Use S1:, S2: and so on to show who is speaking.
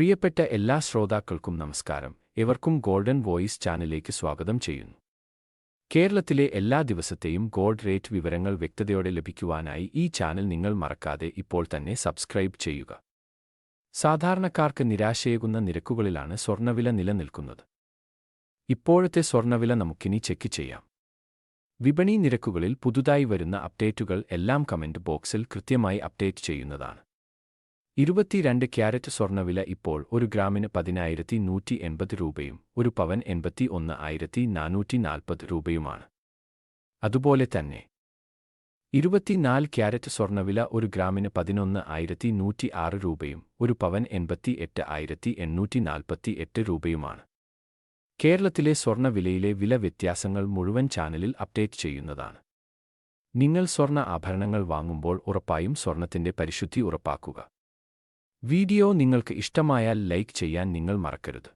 S1: പ്രിയപ്പെട്ട എല്ലാ ശ്രോതാക്കൾക്കും നമസ്കാരം. ഇവർക്കും ഗോൾഡൻ വോയിസ് ചാനലിലേക്ക് സ്വാഗതം ചെയ്യുന്നു. കേരളത്തിലെ എല്ലാ ദിവസത്തെയും ഗോൾഡ് റേറ്റ് വിവരങ്ങൾ വ്യക്തതയോടെ ലഭിക്കുവാനായി ഈ ചാനൽ നിങ്ങൾ മറക്കാതെ ഇപ്പോൾ തന്നെ സബ്സ്ക്രൈബ് ചെയ്യുക. സാധാരണക്കാർക്ക് നിരാശയേകുന്ന നിരക്കുകളിലാണ് സ്വർണവില നിലനിൽക്കുന്നത്. ഇപ്പോഴത്തെ സ്വർണവില നമുക്കിനി ചെക്ക് ചെയ്യാം. വിപണി നിരക്കുകളിൽ പുതുതായി വരുന്ന അപ്ഡേറ്റുകൾ എല്ലാം കമന്റ് ബോക്സിൽ കൃത്യമായി അപ്ഡേറ്റ് ചെയ്യുന്നതാണ്. ഇരുപത്തിരണ്ട് ക്യാരറ്റ് സ്വർണവില ഇപ്പോൾ ഒരു ഗ്രാമിന് പതിനായിരത്തി നൂറ്റി എൺപത് രൂപയും ഒരു പവൻ എൺപത്തി ഒന്ന് ആയിരത്തി നാനൂറ്റി നാൽപ്പത് രൂപയുമാണ്. അതുപോലെ തന്നെ ഇരുപത്തിനാല് ക്യാരറ്റ് സ്വർണവില ഒരു ഗ്രാമിന് പതിനൊന്ന് ആയിരത്തി നൂറ്റി ആറ് രൂപയും ഒരു പവൻ എൺപത്തി എട്ട് ആയിരത്തി എണ്ണൂറ്റി നാൽപ്പത്തി എട്ട് രൂപയുമാണ്. കേരളത്തിലെ സ്വർണവിലയിലെ വില വ്യത്യാസങ്ങൾ മുഴുവൻ ചാനലിൽ അപ്ഡേറ്റ് ചെയ്യുന്നതാണ്. നിങ്ങൾ സ്വർണ ആഭരണങ്ങൾ വാങ്ങുമ്പോൾ ഉറപ്പായും സ്വർണത്തിന്റെ പരിശുദ്ധി ഉറപ്പാക്കുക. വീഡിയോ നിങ്ങൾക്ക് ഇഷ്ടമായാൽ ലൈക്ക് ചെയ്യാൻ നിങ്ങൾ മറക്കരുത്.